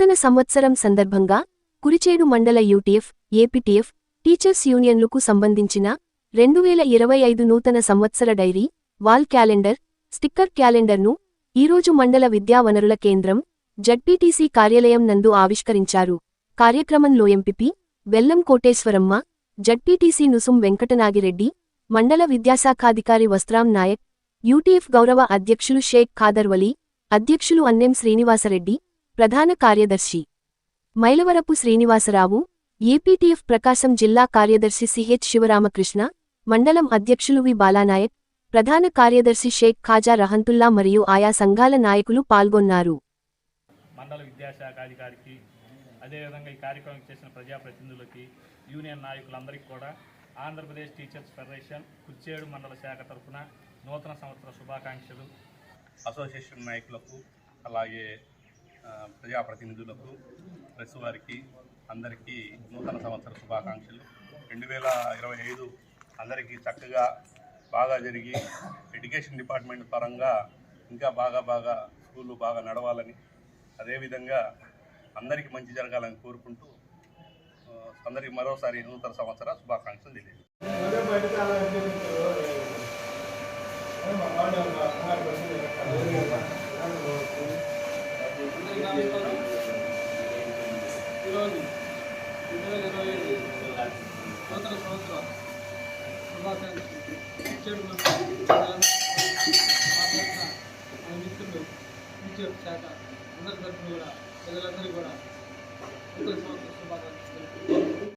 నూతన సంవత్సరం సందర్భంగా కురిచేడు మండల యూటీఎఫ్ ఏపీటీఎఫ్ టీచర్స్ యూనియన్లకు సంబంధించిన రెండు వేల ఇరవై ఐదు నూతన సంవత్సర డైరీ వాల్ క్యాలెండర్ స్టిక్కర్ క్యాలెండర్ను ఈరోజు మండల విద్యా వనరుల కేంద్రం జడ్పీటీసీ కార్యాలయం నందు ఆవిష్కరించారు. కార్యక్రమంలో ఎంపీపీ బెల్లం కోటేశ్వరమ్మ జడ్పీటీసీ నుసుం వెంకటనాగిరెడ్డి మండల విద్యాశాఖాధికారి వస్త్రాం నాయక్ యూటీఎఫ్ గౌరవ అధ్యక్షులు షేక్ ఖాదర్వలి అధ్యక్షులు అన్నెం శ్రీనివాసరెడ్డి ప్రధాన కార్యదర్శి. మైలవరపు శ్రీనివాసరావు ఏపీటీఎఫ్ ప్రకాశం జిల్లా కార్యదర్శి సిహెచ్ శివరామకృష్ణ మండలం అధ్యక్షులు వి. బాలానాయక్ ప్రధాన కార్యదర్శి షేక్ ఖాజా రహంతుల్లా మరియు ఆయా సంఘాల నాయకులు పాల్గొన్నారు. మండల విద్యాశాఖ అధికారికి అదేవిధంగా ఈ కార్యక్రమం చేసిన ప్రజాప్రతినిధులకి యూనియన్ నాయకులందరికీ కూడా ఆంధ్రప్రదేశ్ టీచర్స్ ఫెడరేషన్ కుర్చేడు మండల శాఖ తరఫున నూతన సంవత్సర శుభాకాంక్షలు. అసోసియేషన్ నాయకులకు అలాగే ప్రజాప్రతినిధులకు ప్రెస్ వారికి అందరికీ నూతన సంవత్సర శుభాకాంక్షలు. రెండు వేల ఇరవై ఐదు అందరికీ చక్కగా బాగా జరిగి ఎడ్యుకేషన్ డిపార్ట్మెంట్ పరంగా ఇంకా బాగా బాగా స్కూళ్ళు బాగా నడవాలని అదేవిధంగా అందరికీ మంచి జరగాలని కోరుకుంటూ అందరికీ మరోసారి నూతన సంవత్సర శుభాకాంక్షలు తెలియజేస్తాను. ఈరోజు రెండు వేల ఇరవై ఏడు నూతన సంవత్సర శుభాకాంక్షలు. మిత్రులు బీజేపీ శాఖ అందరి తరఫున కూడా ప్రజలందరికీ కూడా నూతన సంవత్సర శుభాకాంక్షలు